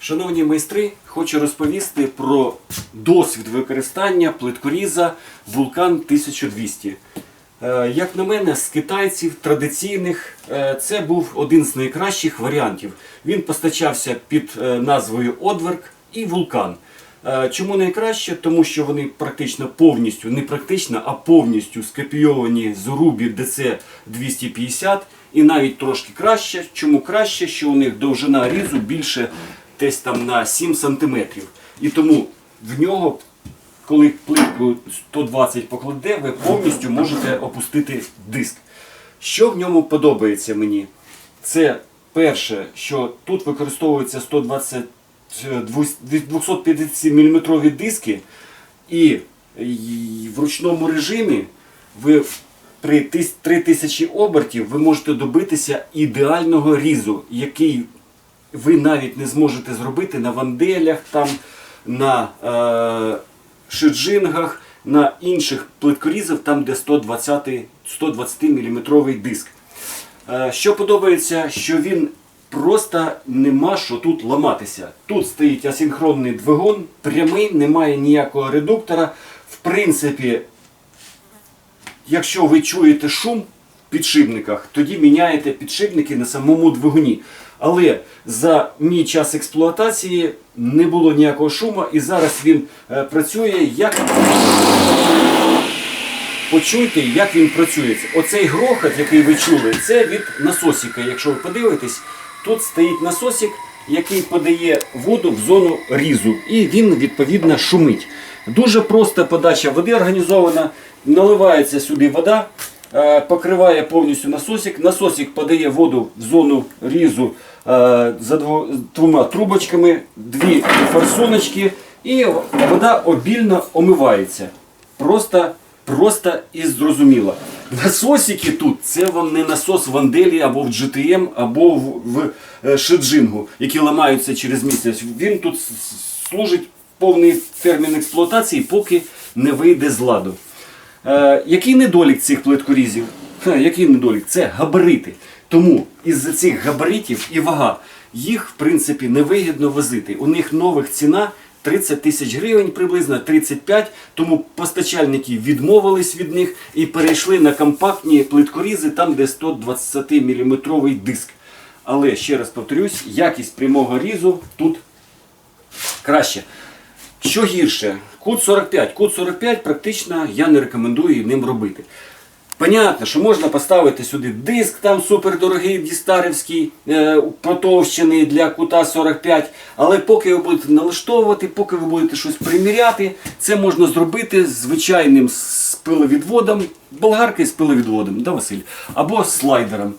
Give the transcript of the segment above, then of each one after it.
Шановні майстри, хочу розповісти про досвід використання плиткоріза Вулкан 1200. Е, Як на мене, з китайців традиційних е, це був один з найкращих варіантів. Він постачався під е, назвою Одверк і Вулкан. Чому найкраще? Тому що вони практично повністю, не практично, а повністю скопійовані з Ruby DC 250 і навіть трошки краще. Чому краще? Що у них довжина різу більше десь там на 7 см. І тому в нього, коли плитку 120 покладе, ви повністю можете опустити диск. Що в ньому подобається мені? Це перше, що тут використовується 120 е, 250 мм диски, і в ручному режимі ви при 3000 обертів ви можете добитися ідеального різу, який ви навіть не зможете зробити на ванделях, там, на е, шиджингах, на інших плиткорізах, там, де 120, 120 мм диск. Е, Що подобається, що він просто нема що тут ламатися. Тут стоїть асинхронний двигун, прямий, немає ніякого редуктора. В принципі, якщо ви чуєте шум в підшипниках, тоді міняєте підшипники на самому двигуні. Але за мій час експлуатації не було ніякого шуму, і зараз він е, працює як Почуйте, як він працює. Оцей грохот, який ви чули, це від насосика. Якщо ви подивитесь, тут стоїть насосик, який подає воду в зону різу. І він відповідно шумить. Дуже проста подача води організована. Наливається сюди вода, е, покриває повністю насосик. Насосик подає воду в зону різу е, за дво- двома трубочками, дві форсуночки, і вода обільно омивається. Просто Просто і зрозуміло. Насосики тут це вам не насос в Анделі або в GTM, або в, в е, Шеджингу, які ламаються через місяць. Він тут служить повний термін експлуатації, поки не вийде з ладу. Е, який недолік цих плиткорізів? Ха, який недолік? Це габарити. Тому із-за цих габаритів і вага їх, в принципі, невигідно возити. У них нових ціна 30 тисяч гривень, приблизно 35, тому постачальники відмовились від них і перейшли на компактні плиткорізи, там де 120 мм диск. Але ще раз повторюсь, якість прямого різу тут краще. Що гірше? Кут 45. Кут 45 практично я не рекомендую ним робити. Понятно, що можна поставити сюди диск там супердорогий дістарівський, е, потовщений для кута 45. Але поки ви будете налаштовувати, поки ви будете щось приміряти, це можна зробити звичайним спиловідводом, пиловідводом, болгарки з пиловідводом, да, Василь? або слайдером.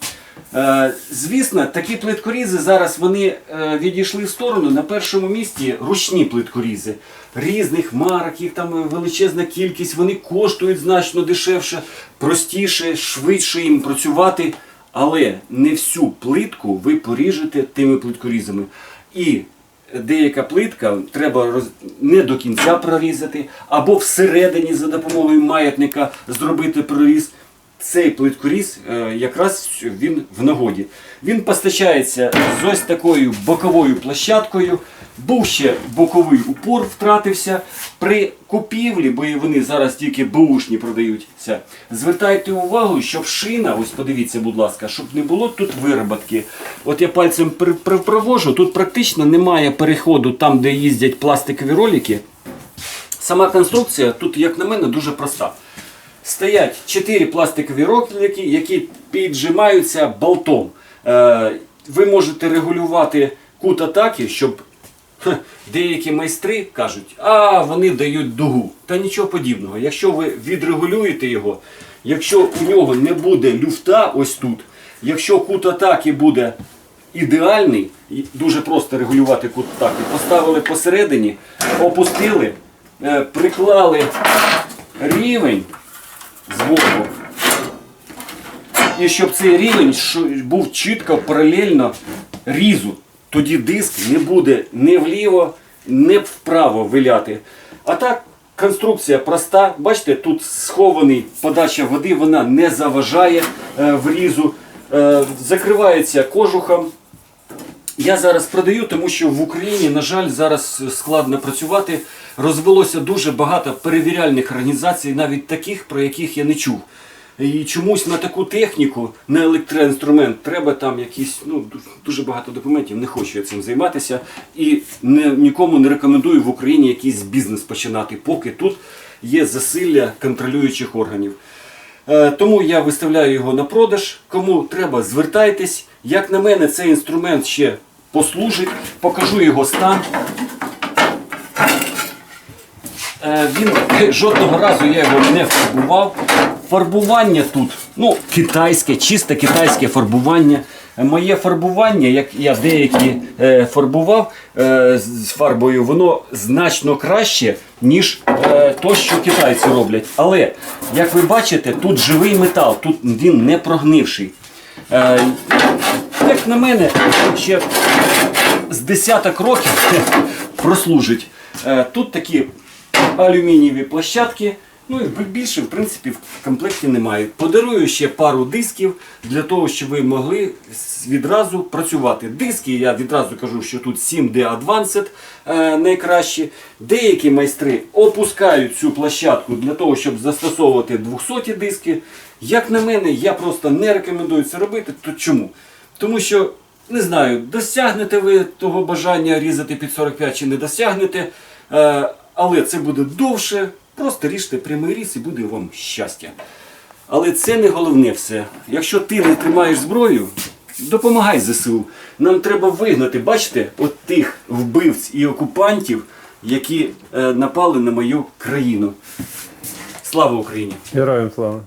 Е, Звісно, такі плиткорізи зараз вони е, відійшли в сторону. На першому місці ручні плиткорізи різних марок, їх там величезна кількість, вони коштують значно дешевше, простіше, швидше їм працювати. Але не всю плитку ви поріжете тими плиткорізами. І деяка плитка треба роз... не до кінця прорізати, або всередині за допомогою маятника зробити проріз. Цей плиткоріз е, якраз він в нагоді. Він постачається з ось такою боковою площадкою. Був ще боковий упор, втратився. При купівлі, бо вони зараз тільки бушні продаються. Звертайте увагу, щоб шина, ось подивіться, будь ласка, щоб не було тут вироботки. От я пальцем провожу, тут практично немає переходу там, де їздять пластикові ролики. Сама конструкція тут, як на мене, дуже проста. Стоять 4 пластикові роклики, які піджимаються болтом. Е, ви можете регулювати кут атаки, щоб деякі майстри кажуть, а вони дають дугу. Та нічого подібного. Якщо ви відрегулюєте його, якщо у нього не буде люфта ось тут, якщо кут атаки буде ідеальний, дуже просто регулювати кут атаки, поставили посередині, опустили, е, приклали рівень збоку. І щоб цей рівень був чітко паралельно різу. Тоді диск не буде ні вліво, ні вправо виляти. А так, конструкція проста. Бачите, тут схований подача води, вона не заважає е, в різу. Е, закривається кожухом. Я зараз продаю, тому що в Україні, на жаль, зараз складно працювати. Розвелося дуже багато перевіряльних організацій, навіть таких, про яких я не чув. І чомусь на таку техніку, на електроінструмент, треба там якісь, ну, дуже багато документів, не хочу я цим займатися. І не, нікому не рекомендую в Україні якийсь бізнес починати, поки тут є засилля контролюючих органів. Е, Тому я виставляю його на продаж. Кому треба, звертайтесь. Як на мене, цей інструмент ще послужить. Покажу його стан. Е, Він жодного разу я його не фарбував. Фарбування тут, ну, китайське, чисте китайське фарбування. Е, Моє фарбування, як я деякі е, фарбував е, з фарбою, воно значно краще, ніж е, то, що китайці роблять. Але, як ви бачите, тут живий метал, тут він не прогнивший. Е, як на мене, ще з десяток років прослужить. Е, Тут такі алюмінієві площадки. Ну і більше, в принципі, в комплекті немає. Подарую ще пару дисків для того, щоб ви могли відразу працювати. Диски, я відразу кажу, що тут 7D Advanced е, найкращі. Деякі майстри опускають цю площадку для того, щоб застосовувати 200 диски. Як на мене, я просто не рекомендую це робити. То чому? Тому що не знаю, досягнете ви того бажання різати під 45 чи не досягнете, е, але це буде довше. Просто ріжте прямий різ і буде вам щастя. Але це не головне все. Якщо ти не тримаєш зброю, допомагай ЗСУ. Нам треба вигнати, бачите, от тих вбивць і окупантів, які е, напали на мою країну. Слава Україні! Героям слава.